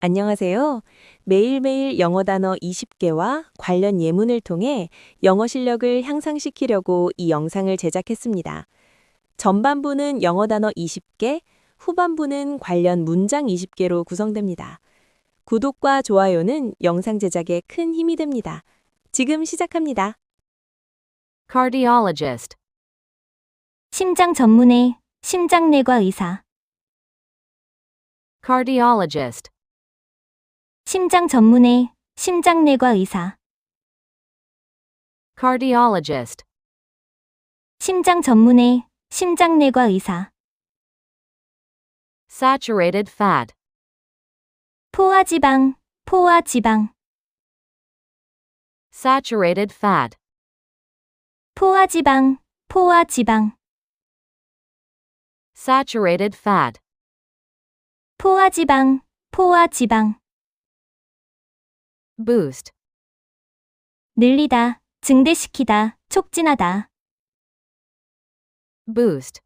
안녕하세요. 매일매일 영어 단어 20개와 관련 예문을 통해 영어 실력을 향상시키려고 이 영상을 제작했습니다. 전반부는 영어 단어 20개, 후반부는 관련 문장 20개로 구성됩니다. 구독과 좋아요는 영상 제작에 큰 힘이 됩니다. 지금 시작합니다. Cardiologist. 심장 전문의 심장내과 의사, Cardiologist. 심장 전문의 심장내과 의사, Cardiologist. 심장 전문의 심장내과 의사, Saturated fat. 포화지방, 포화지방, Saturated fat. 포화지방, 포화지방, Saturated fat. 포화지방, 포화지방, Boost. 늘리다, 증대시키다, 촉진하다, Boost.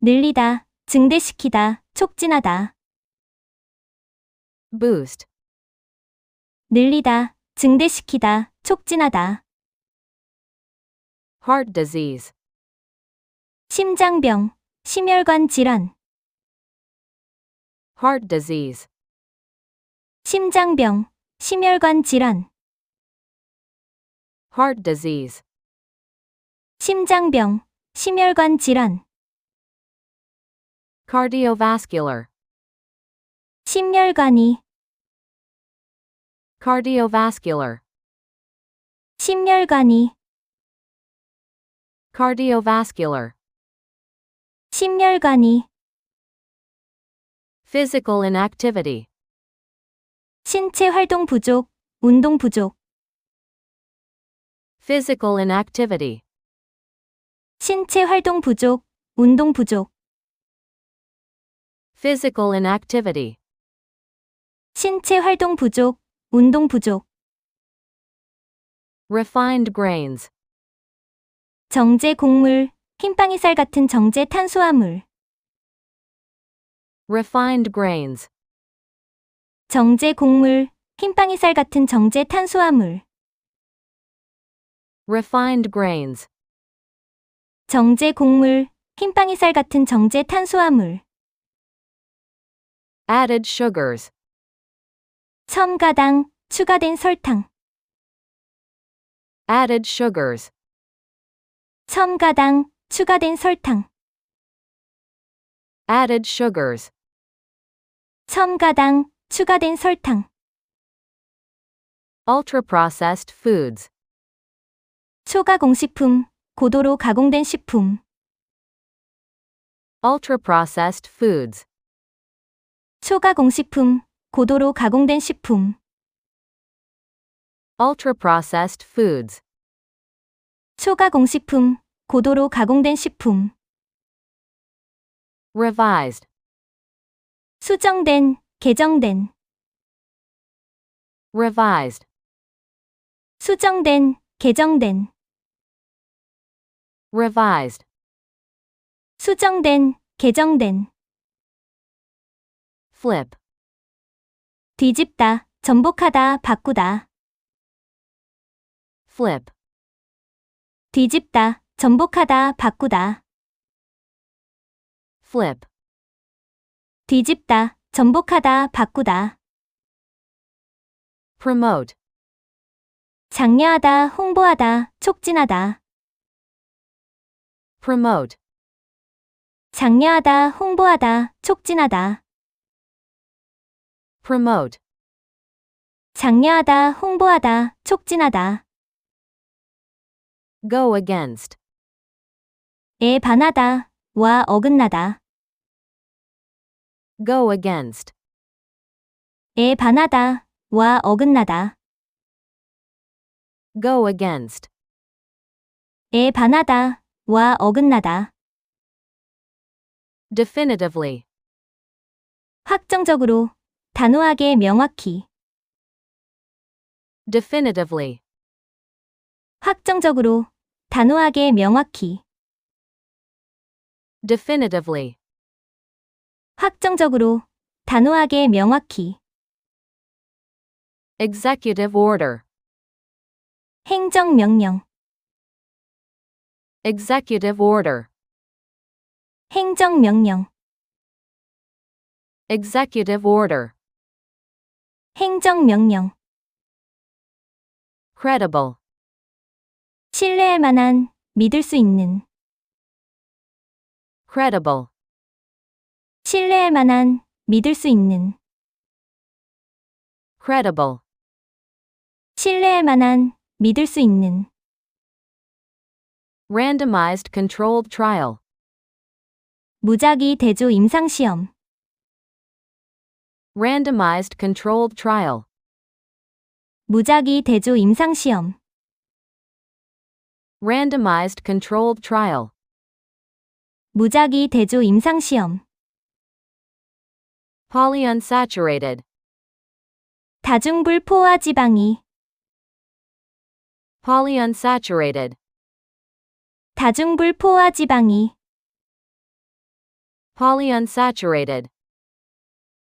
늘리다, 증대시키다, 촉진하다, Boost. 늘리다, 증대시키다, 촉진하다, Heart disease. 심장병, 심혈관 질환, Heart disease. 심장병, 심혈관 질환, Heart disease. 심장병, 심혈관 질환, Cardiovascular. 심혈관이, Cardiovascular. 심혈관이, Cardiovascular. 심혈관이, Physical inactivity. 신체 활동 부족, 운동 부족, Physical inactivity. 신체 활동 부족, 운동 부족, Physical inactivity. 신체 활동 부족, 운동 부족, Refined grains. 정제 곡물, 흰빵이살 같은 정제 탄수화물, Refined grains. 정제 곡물, 흰빵이살 같은 정제 탄수화물, Refined grains. 정제 곡물, 흰빵이살 같은 정제 탄수화물, Added sugars. 첨가당, 추가된 설탕, Added sugars. 첨가당, 추가된 설탕, Added sugars. 첨가당, 추가된 설탕, Ultra-processed foods. 초가 공식품, 고도로 가공된 식품, Ultra-processed foods. 초가 공식품, 고도로 가공된 식품, Ultra-processed foods. 초가 공식품, 고도로 가공된 식품, Revised. 수정된, 개정된, Revised. 수정된, 개정된, Revised. 수정된, 개정된, Flip. 뒤집다, 전복하다, 바꾸다, Flip. 뒤집다, 전복하다, 바꾸다, Flip. 뒤집다, 전복하다, 바꾸다, Promote. 장려하다, 홍보하다, 촉진하다, Promote. 장려하다, 홍보하다, 촉진하다, Promote. 장려하다, 홍보하다, 촉진하다, Go against. 에 반하다, 와 어긋나다, Go against. 에 반하다, 와 어긋나다, Go against. 에 반하다, 와 어긋나다, Definitively. 확정적으로, 단호하게 명확히, Definitively. 확정적으로, 단호하게 명확히, Definitively. 확정적으로, 단호하게 명확히. executive order, 행정명령. executive order, 행정명령. executive order, 행정명령. credible, 신뢰할 만한, 믿을 수 있는. credible, 신뢰할 만한, 믿을 수 있는. credible, 신뢰할 만한, 믿을 수 있는. randomized controlled trial, 무작위 대조 임상시험. randomized controlled trial, 무작위 대조 임상시험. randomized controlled trial, 무작위 대조 임상시험. Polyunsaturated, 다중불 포화 지방이. polyunsaturated, 다중불 포화 지방이. polyunsaturated,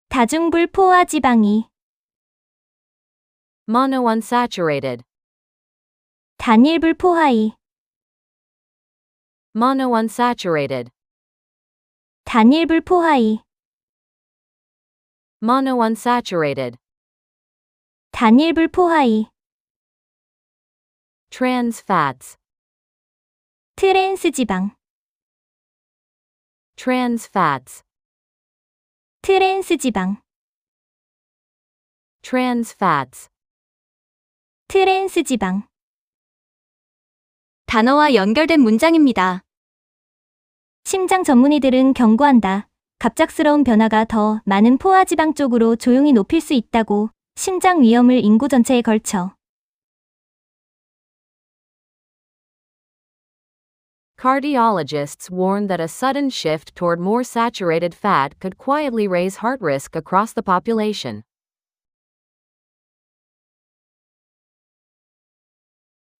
다중불 포화 지방이. monounsaturated, 단일불 포화이. monounsaturated, 단일불 포화이. Monounsaturated, 단일불 포화이. trans fats, 트랜스 지방. trans fats, 트랜스 지방. trans fats, 트랜스 지방. 단어와 연결된 문장입니다. 심장 전문의들은 경고한다. 갑작스러운 변화가 더 많은 포화 지방 쪽으로 조용히 높일 수 있다고 심장 위험을 인구 전체에 걸쳐. Cardiologists warn that a sudden shift toward more saturated fat could quietly raise heart risk across the population.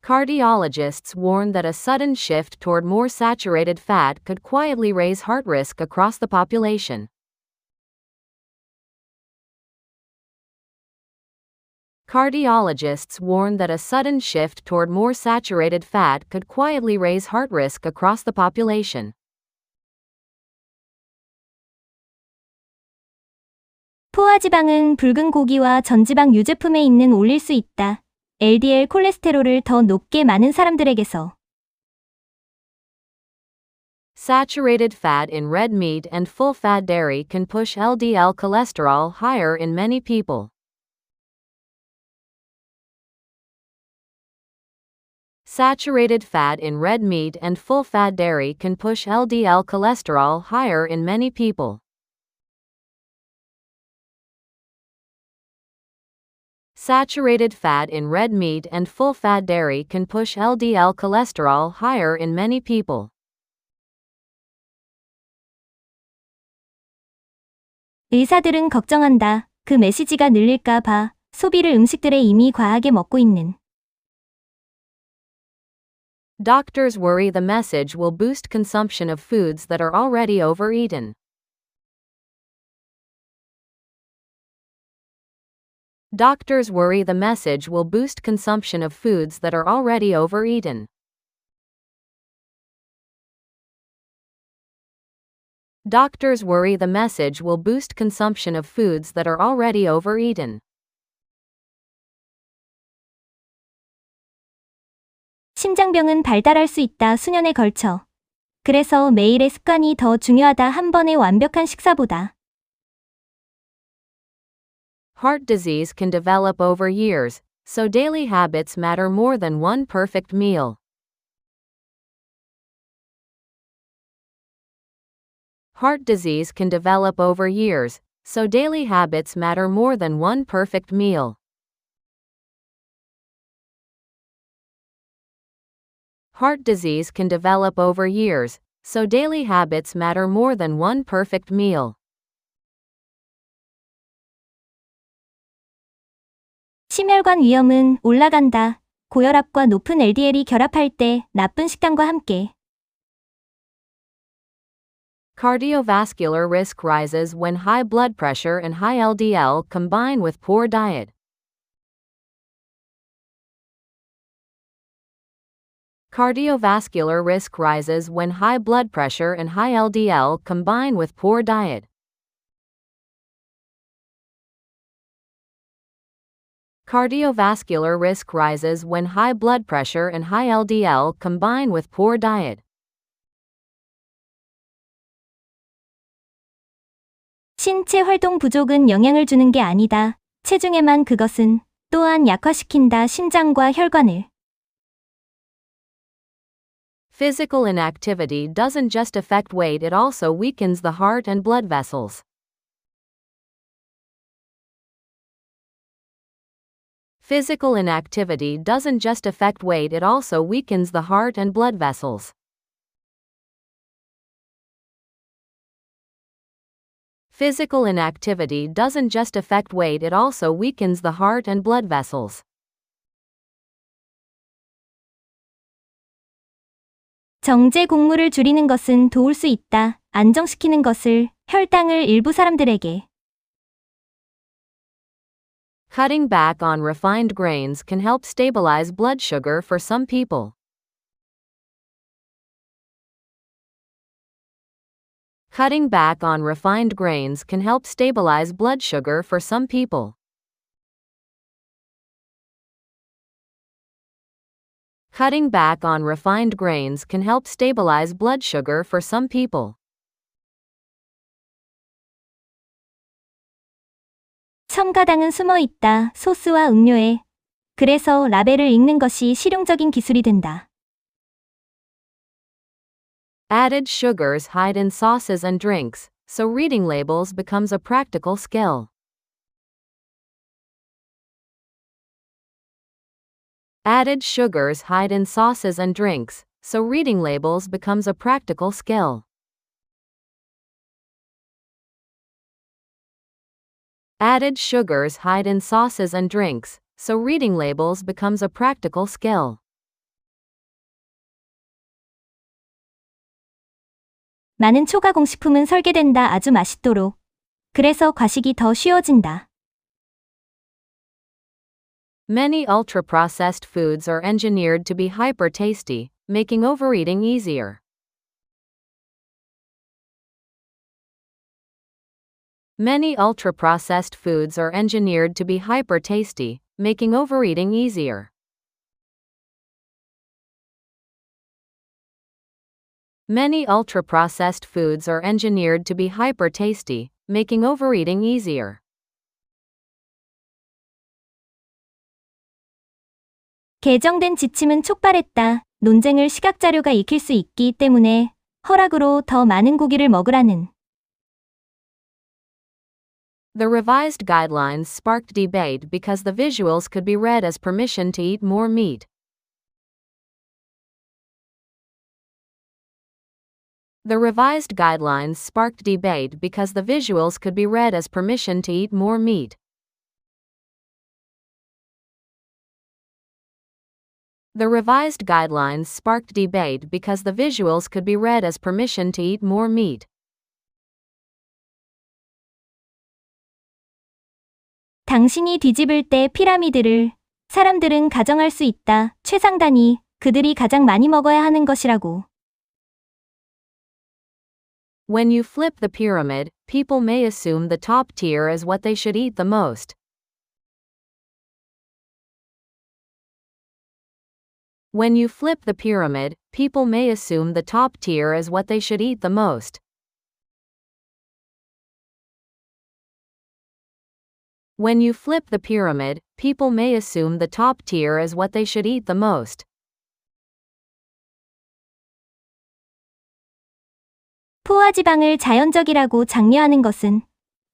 Cardiologists warn that a sudden shift toward more saturated fat could quietly raise heart risk across the population. Cardiologists warn that a sudden shift toward more saturated fat could quietly raise heart risk across the population. 포화지방은 붉은 고기와 전지방 유제품에 있는 올릴 수 있다. LDL 콜레스테롤을 더 높게 많은 사람들에게서. Saturated fat in red meat and full fat dairy can push LDL cholesterol higher in many people. Saturated fat in red meat and full fat dairy can push LDL cholesterol higher in many people. Saturated fat in red meat and full fat dairy can push LDL cholesterol higher in many people. 의사들은 걱정한다. 그 메시지가 늘릴까 봐 소비를 음식들에 이미 과하게 먹고 있는. Doctors worry the message will boost consumption of foods that are already overeaten. Doctors worry the message will boost consumption of foods that are already overeaten. Doctors worry the message will boost consumption of foods that are already overeaten. 심장병은 발달할 수 있다 수년에 걸쳐. 그래서 매일의 습관이 더 중요하다 한 번의 완벽한 식사보다. Heart disease can develop over years, so daily habits matter more than one perfect meal. Heart disease can develop over years, so daily habits matter more than one perfect meal. Heart disease can develop over years, so daily habits matter more than one perfect meal. 심혈관 위험은 올라간다. 고혈압과 높은 LDL이 결합할 때 나쁜 식단과 함께. Cardiovascular risk rises when high blood pressure and high LDL combine with poor diet. Cardiovascular risk rises when high blood pressure and high LDL combine with poor diet. Cardiovascular risk rises when high blood pressure and high LDL combine with poor diet. 신체 활동 부족은 영향을 주는 게 아니다. 체중에만 그것은 또한 약화시킨다 심장과 혈관을. Physical inactivity doesn't just affect weight, it also weakens the heart and blood vessels. Physical inactivity doesn't just affect weight, it also weakens the heart and blood vessels. Physical inactivity doesn't just affect weight, it also weakens the heart and blood vessels. 정제 곡물을 줄이는 것은 도울 수 있다. 안정시키는 것을 혈당을 일부 사람들에게. Cutting back on refined grains can help stabilize blood sugar for some people. Cutting back on refined grains can help stabilize blood sugar for some people. Cutting back on refined grains can help stabilize blood sugar for some people. 첨가당은 숨어 있다. 소스와 음료에. 그래서 라벨을 읽는 것이 실용적인 기술이 된다. Added sugars hide in sauces and drinks, so reading labels becomes a practical skill. Added sugars hide in sauces and drinks, so reading labels becomes a practical skill. Added sugars hide in sauces and drinks, so reading labels becomes a practical skill. 많은 초가공식품은 설계된다. 아주 맛있도록. 그래서 과식이 더 쉬워진다. Many ultra processed foods are engineered to be hyper tasty, making overeating easier. Many ultra processed foods are engineered to be hyper tasty, making overeating easier. Many ultra processed foods are engineered to be hyper tasty, making overeating easier. 개정된 지침은 촉발했다. 논쟁을 시각자료가 익힐 수 있기 때문에 허락으로 더 많은 고기를 먹으라는. the revised guidelines sparked debate because the visuals could be read as permission to eat more meat. The revised guidelines sparked debate because the visuals could be read as permission to eat more meat. The revised guidelines sparked debate because the visuals could be read as permission to eat more meat. 당신이 뒤집을 때 피라미드를 사람들은 가정할 수 있다. 최상단이 그들이 가장 많이 먹어야 하는 것이라고. When you flip the pyramid, people may assume the top tier is what they should eat the most. When you flip the pyramid, people may assume the top tier is what they should eat the most. When you flip the pyramid, people may assume the top tier is what they should eat the most. 포화지방을 자연적이라고 장려하는 것은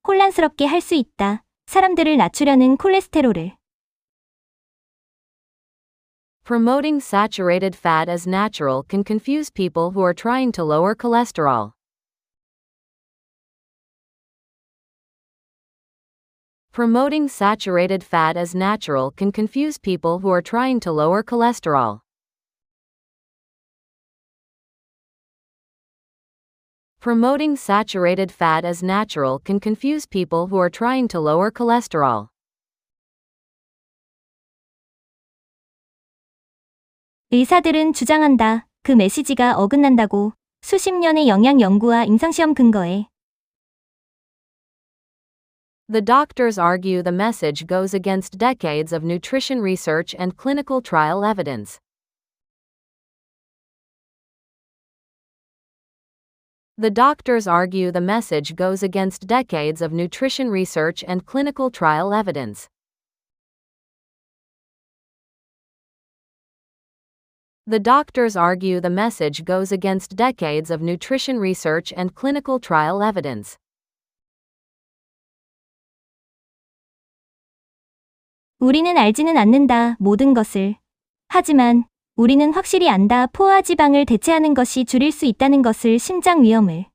혼란스럽게 할 수 있다. 사람들을 낮추려는 콜레스테롤을. Promoting saturated fat as natural can confuse people who are trying to lower cholesterol. Promoting saturated fat as natural can confuse people who are trying to lower cholesterol. Promoting saturated fat as natural can confuse people who are trying to lower cholesterol. 의사들은 주장한다. 그 메시지가 어긋난다고. 수십 년의 영양 연구와 임상시험 근거에 the doctors argue the message goes against decades of nutrition research and clinical trial evidence. The doctors argue the message goes against decades of nutrition research and clinical trial evidence. The doctors argue the message goes against decades of nutrition research and clinical trial evidence. 우리는 알지는 않는다. 모든 것을. 하지만 우리는 확실히 안다. 포화 지방을 대체하는 것이 줄일 수 있다는 것을 심장 위험을.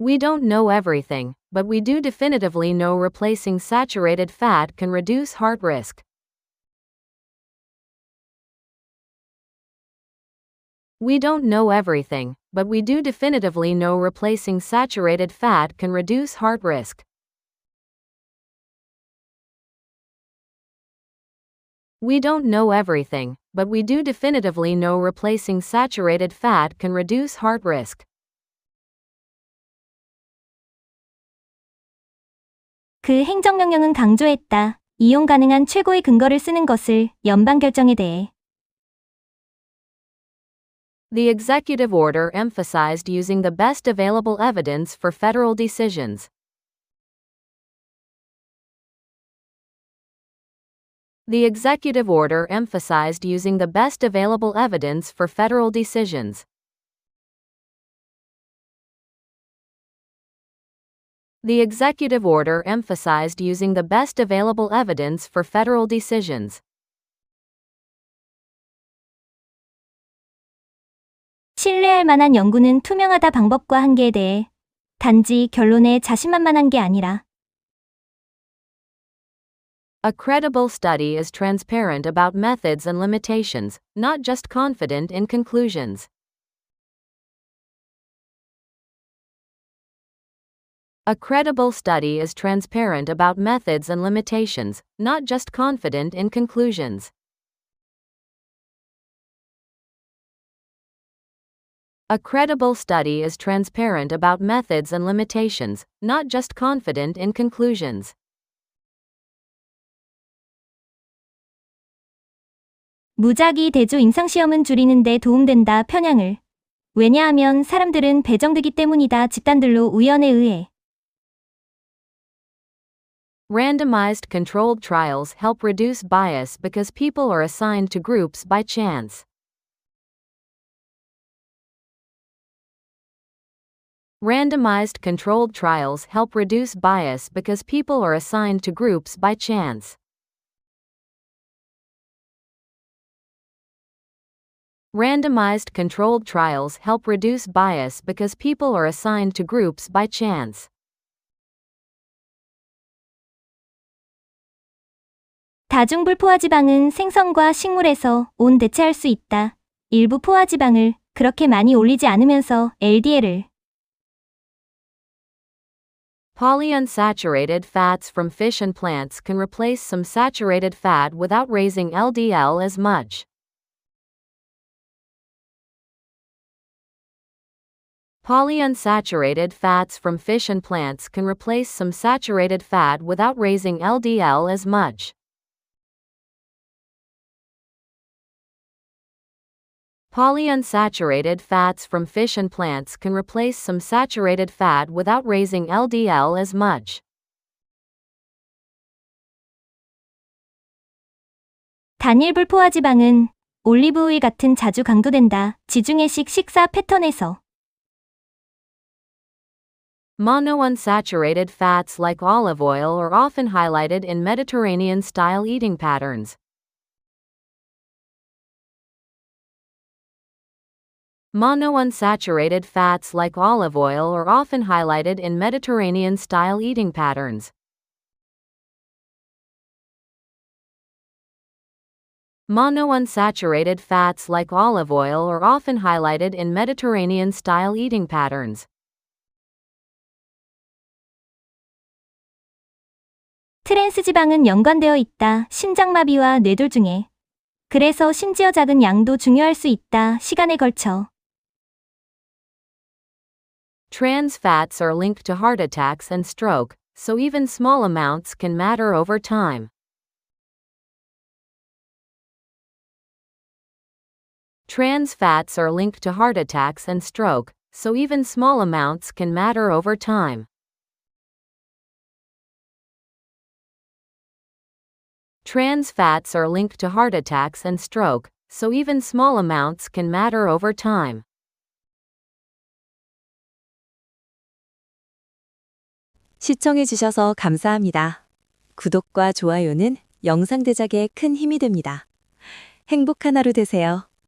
We don't know everything, but we do definitively know replacing saturated fat can reduce heart risk. We don't know everything, but we do definitively know replacing saturated fat can reduce heart risk. We don't know everything, but we do definitively know replacing saturated fat can reduce heart risk. 그 행정명령은 강조했다. 이용 가능한 최고의 근거를 쓰는 것을 연방 결정에 대해. The executive order emphasized using the best available evidence for federal decisions. The executive order emphasized using the best available evidence for federal decisions. The executive order emphasized using the best available evidence for federal decisions. 신뢰할 만한 연구는 투명하다 방법과 한계에 대해 단지 결론에 자신만만한 게 아니라 a credible study is transparent about methods and limitations, not just confident in conclusions. A credible study is transparent about methods and limitations, not just confident in conclusions. A credible study is transparent about methods and limitations, not just confident in conclusions. 무작위 대조 임상시험은 줄이는데 도움된다 편향을. 왜냐하면 사람들은 배정되기 때문이다 집단들로 우연에 의해. Randomized controlled trials help reduce bias because people are assigned to groups by chance. Randomized controlled trials help reduce bias because people are assigned to groups by chance. Randomized controlled trials help reduce bias because people are assigned to groups by chance. 다중불 포화지방은 생선과 식물에서 온 대체할 수 있다. 일부 포화지방을 그렇게 많이 올리지 않으면서 LDL을 Polyunsaturated fats from fish and plants can replace some saturated fat without raising LDL as much. Polyunsaturated fats from fish and plants can replace some saturated fat without raising LDL as much. Polyunsaturated fats from fish and plants can replace some saturated fat without raising LDL as much. 단일불 포화지방은 올리브오일 같은 자주 강조된다. 지중해식 식사 패턴에서 Monounsaturated fats like olive oil are often highlighted in Mediterranean style eating patterns. Monounsaturated fats like olive oil are often highlighted in Mediterranean style eating patterns. Monounsaturated fats like olive oil are often highlighted in Mediterranean style eating patterns. 트랜스 지방은 연관되어 있다. 심장마비와 뇌돌 중에. 그래서 심지어 작은 양도 중요할 수 있다. 시간에 걸쳐. Trans fats are linked to heart attacks and stroke, so even small amounts can matter over time. Trans fats are linked to heart attacks and stroke, so even small amounts can matter over time. Trans fats are linked to heart attacks and stroke, so even small amounts can matter over time. 시청해주셔서 감사합니다. 구독과 좋아요는 영상 제작에 큰 힘이 됩니다. 행복한 하루 되세요.